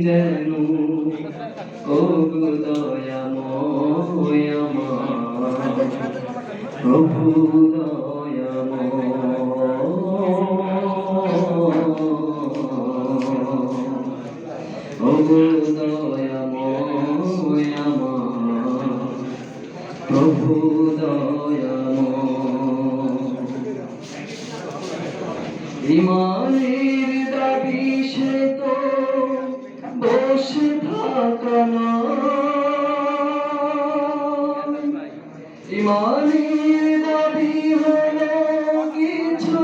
যেন ও দয়াময় প্রভু দয়াময় প্রভু দয়াময় ইমানের বসে থাকা না। ইমানের দাবি হলো কিছু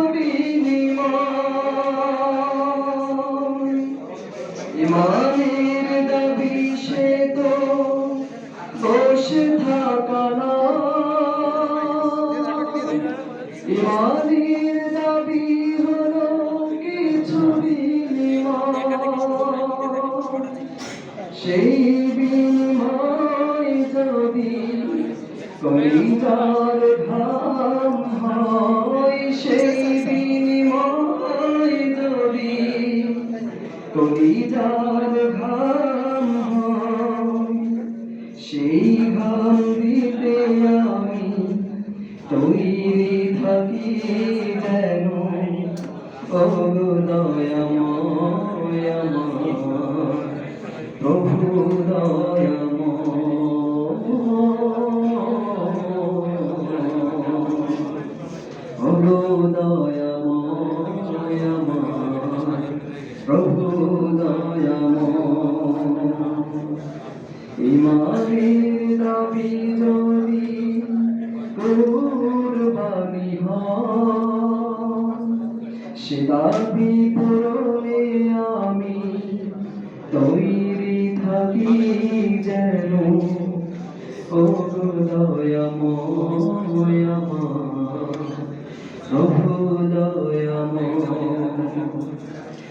ইমানের দাবি সে তো বসে থাকা না। ইমানের সেই বিনিময় যদি কলিজার ঘাম হয়, সেই বিনিময় যদি কলিজার হয়, সেই ঘাম দিতে আমি তৈরি থাকি যেন। ও দয়াময় আমার। প্রভু ইমানের দাবি যদি কুরবানি সে দাবি পূরণে আমি তৈরি থাকি যেন ও আমার প্রভু দয়াময়।